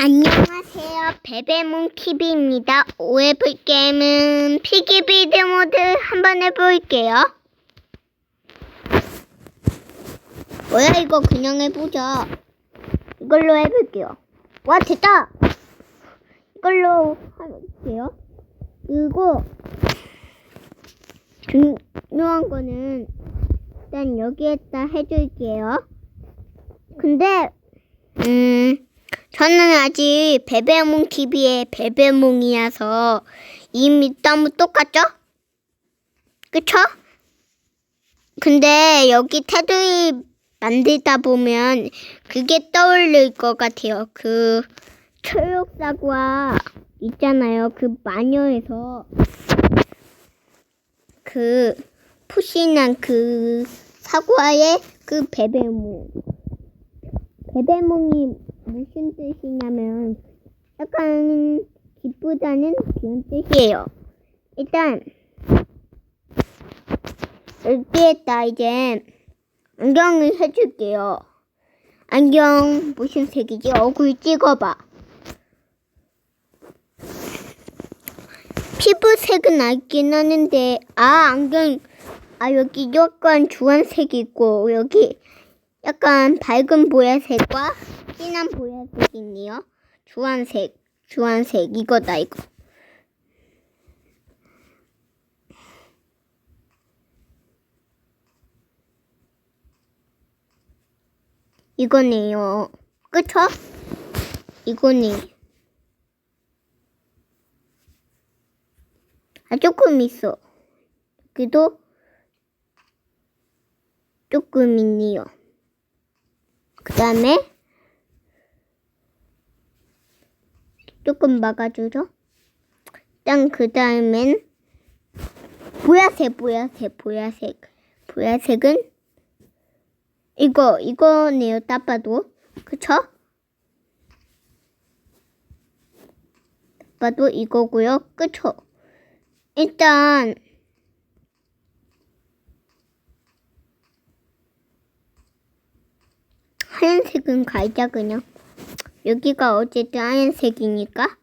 안녕하세요. 베베몬 TV입니다. 오해 볼 게임은 피기비드 모드 한번 해볼게요. 뭐야 이거 그냥 해보자. 이걸로 해볼게요. 와 됐다. 이걸로 할게요. 그리고 중요한 거는 일단 여기에다 해줄게요. 근데 음. 저는 아직 베베몽 TV의 베베몽이라서 이미 너무 똑같죠? 그쵸? 근데 여기 테두리 만들다 보면 그게 떠올릴 것 같아요. 그 초록사과 있잖아요. 그 마녀에서 그 푸신한 그 사과의 그 베베몽. 베베몽이 무슨 뜻이냐면 약간 기쁘다는 그런 뜻이에요. 일단 여기에다 이제 안경을 해줄게요. 안경 무슨 색이지? 얼굴 찍어봐. 피부색은 알긴 하는데 아 안경 아 여기 약간 주황색 있고 여기 약간 밝은 보라색과 진한 보라색이네요. 주황색, 주황색 이거다 이거. 이거네요. 그쵸? 이거네. 아, 조금 있어. 여기도 조금 있네요. 그 다음에 조금 막아주죠. 일단 그 다음엔 보라색, 보라색, 보라색. 보라색은 이거, 이거네요. 딱 봐도. 그쵸? 딱 봐도 이거고요. 그쵸? 일단 하얀색은 가자 그냥. 여기가 어쨌든 하얀색이니까.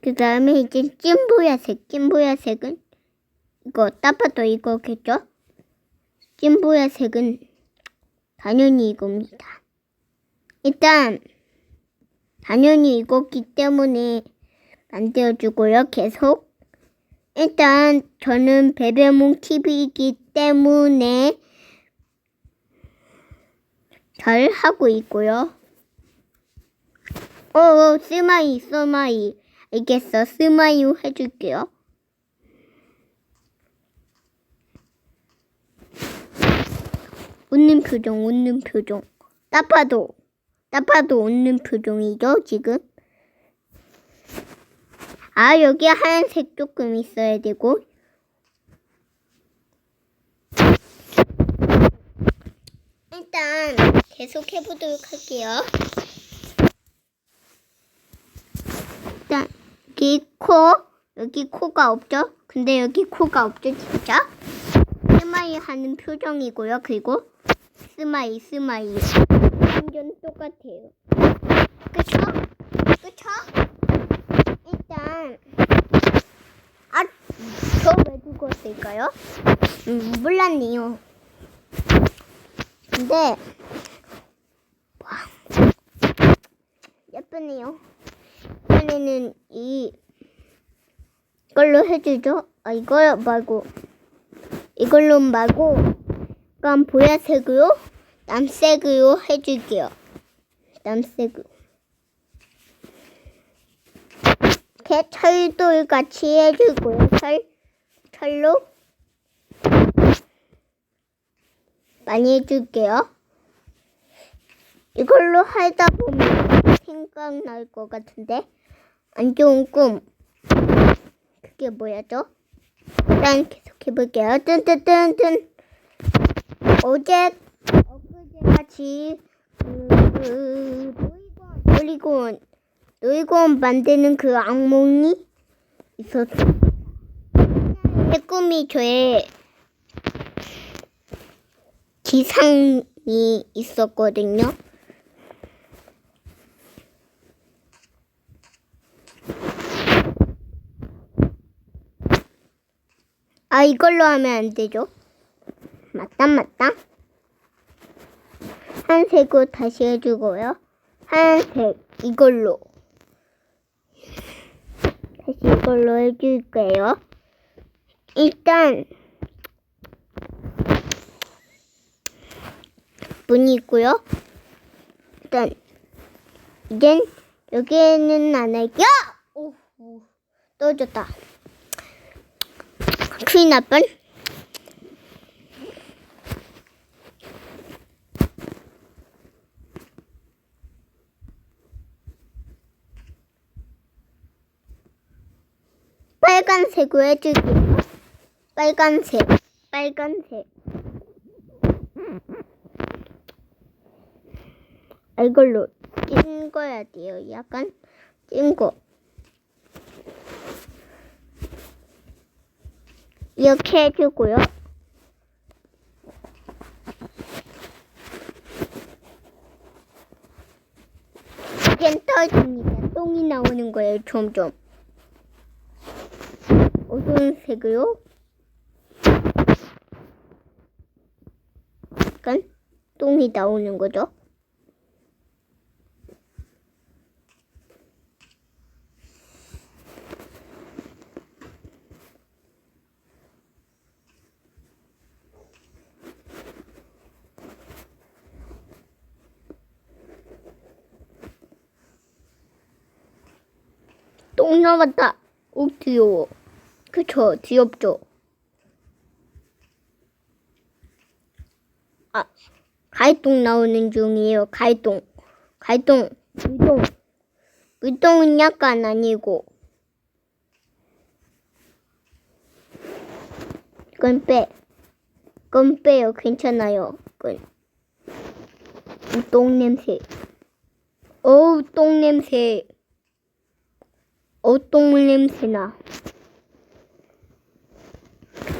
그 다음에 이제 찐보야색. 찐보야색은 이거 딱 봐도 이거겠죠? 찐보야색은 당연히 이겁니다. 일단 당연히 이거기 때문에 만들어주고요. 계속. 일단 저는 베베몽 TV이기 때문에 잘 하고 있고요. 어, 어 스마이, 스마이. 알겠어. 스마이 해줄게요. 웃는 표정, 웃는 표정. 딱 봐도 웃는 표정이죠, 지금? 아, 여기 하얀색 조금 있어야 되고. 일단, 계속 해보도록 할게요. 일단, 여기 코, 여기 코가 없죠? 근데 여기 코가 없죠, 진짜? 스마일 하는 표정이고요. 그리고 스마일, 스마일. 완전 똑같아요. 그쵸? 그쵸? 일단, 아, 저왜 죽었을까요? 음, 몰랐네요. 근데, 와, 예쁘네요. 이번에는 이, 이걸로 해주죠? 아, 이거 말고. 이걸로 말고 약간 보라색으로 남색으로 해줄게요. 남색으로. 이렇게 철돌 같이 해주고요. 철, 철로 많이 해줄게요. 이걸로 하다 보면 생각날 것 같은데 안 좋은 꿈. 그게 뭐야죠? 일단 계속 해볼게요. 뜬뜬뜬뜬. 어제 엊그제 같이 그, 그 놀이공 놀이공 놀이공 만드는 그 악몽이 있었어. 제 꿈이 저의 기상이 있었거든요. 아, 이걸로 하면 안 되죠? 맞다, 맞다. 한색으로 다시 해주고요. 하얀색, 이걸로. 다시 이걸로 해줄게요. 일단, 문이 있고요. 일단, 이젠 여기에는 안 할게요! 오, 오, 떨어졌다. 큰일 날 뻔. 빨간색으로 해줄게요. 빨간색, 빨간색. 아, 이걸로 찐 거야 돼요. 약간 찐 거. 이렇게 해주고요. 이젠 떠집니다. 똥이 나오는 거예요, 점점. 어두운 색으로. 약간 똥이 나오는 거죠. 똥 나왔다. 오, 귀여워. 그쵸, 귀엽죠? 아, 가이똥 나오는 중이에요, 가이똥. 가이똥, 물똥. 물똥은 약간 아니고. 이건 빼. 이건 빼요, 괜찮아요. 이건. 이똥 냄새. 어우, 똥 냄새. 어, 똥물 냄새나.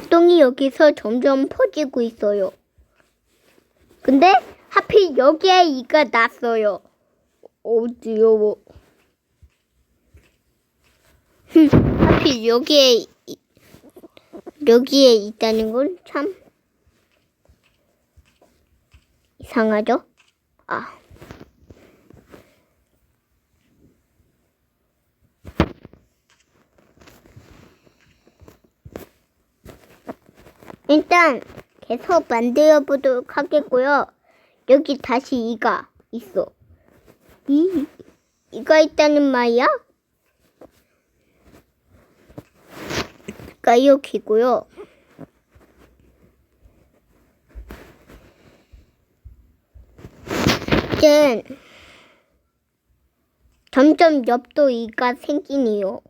똥이 여기서 점점 퍼지고 있어요. 근데 하필 여기에 이가 났어요. 어지러워. 흠, 하필 여기에 이- 여기에 있다는 건 참 이상하죠? 아. 일단 계속 만들어 보도록 하겠고요. 여기 다시 이가 있어. 이 이가 있다는 말이야? 가 이렇게고요. 이제 점점 옆도 이가 생기네요.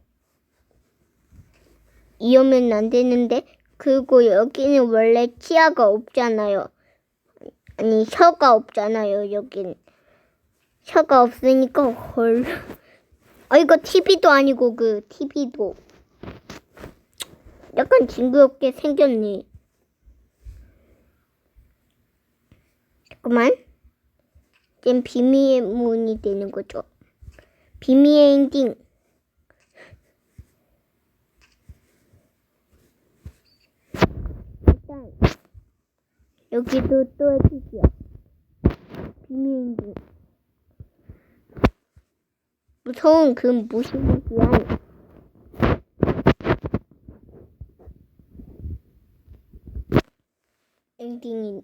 이러면 안 되는데 그리고 여기는 원래 치아가 없잖아요. 아니 혀가 없잖아요. 여긴 혀가 없으니까 헐. 아 이거 TV도 아니고 그 TV도 약간 징그럽게 생겼네. 잠깐만. 이젠 비밀의 문이 되는 거죠. 비밀의 엔딩. 일단 여기도 또 해주세요. 비밀인지 무서운 그 무시무시한 엔딩이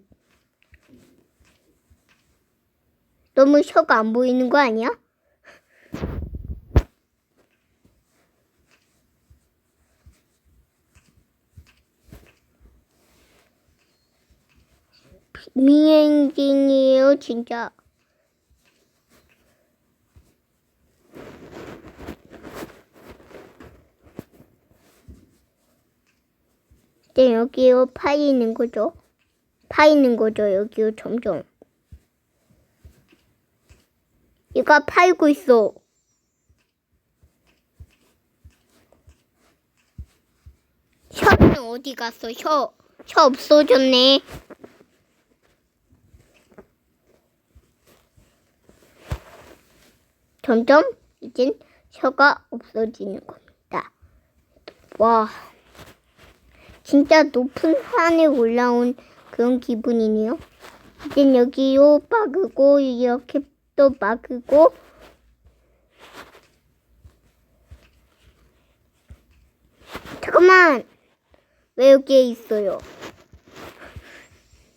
너무 혀가 안 보이는 거 아니야? 미엔딩이에요, 진짜. 네, 여기요, 파이는 거죠. 파이는 거죠, 여기요, 점점. 얘가 파이고 있어. 혀는 어디 갔어, 혀. 혀 없어졌네. 점점 이젠 혀가 없어지는 겁니다. 와, 진짜 높은 산에 올라온 그런 기분이네요. 이젠 여기요 막고 이렇게 또 막고 잠깐만 왜 여기에 있어요?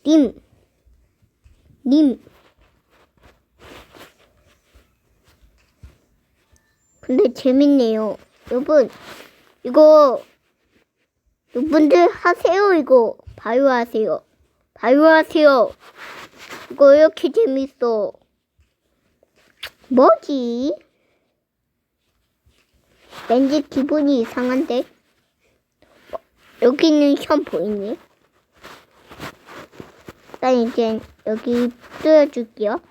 님, 님. 근데 재밌네요. 여러분, 이거, 여러분들 하세요, 이거. 바로 하세요. 바로 하세요. 이거 이렇게 재밌어. 뭐지? 왠지 기분이 이상한데? 어, 여기는 현 보이니? 일단 이제 여기 뚫어줄게요.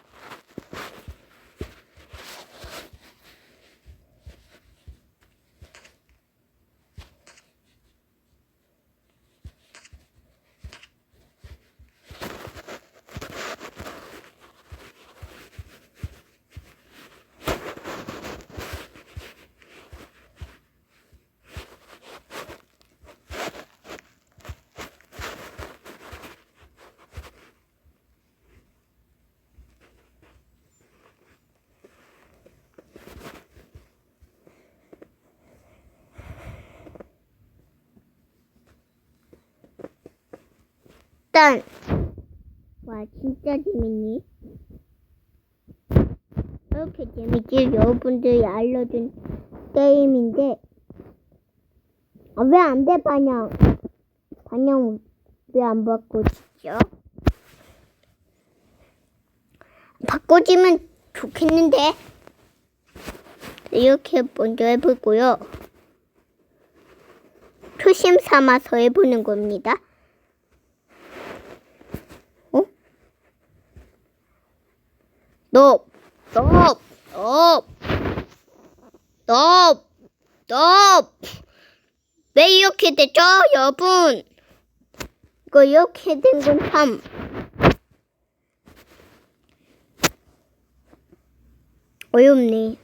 일단 와 진짜 재밌니? 이렇게 재밌지 여러분들이 알려준 게임인데 아, 왜 안 돼 반영 반영 왜 안 바꿔지죠? 바꿔지면 좋겠는데 이렇게 먼저 해보고요 초심 삼아서 해보는 겁니다. 너, 너, 너, 너, 너. 왜 이렇게 됐죠, 여러분? 이거 이렇게 된 건 참. 어렵네.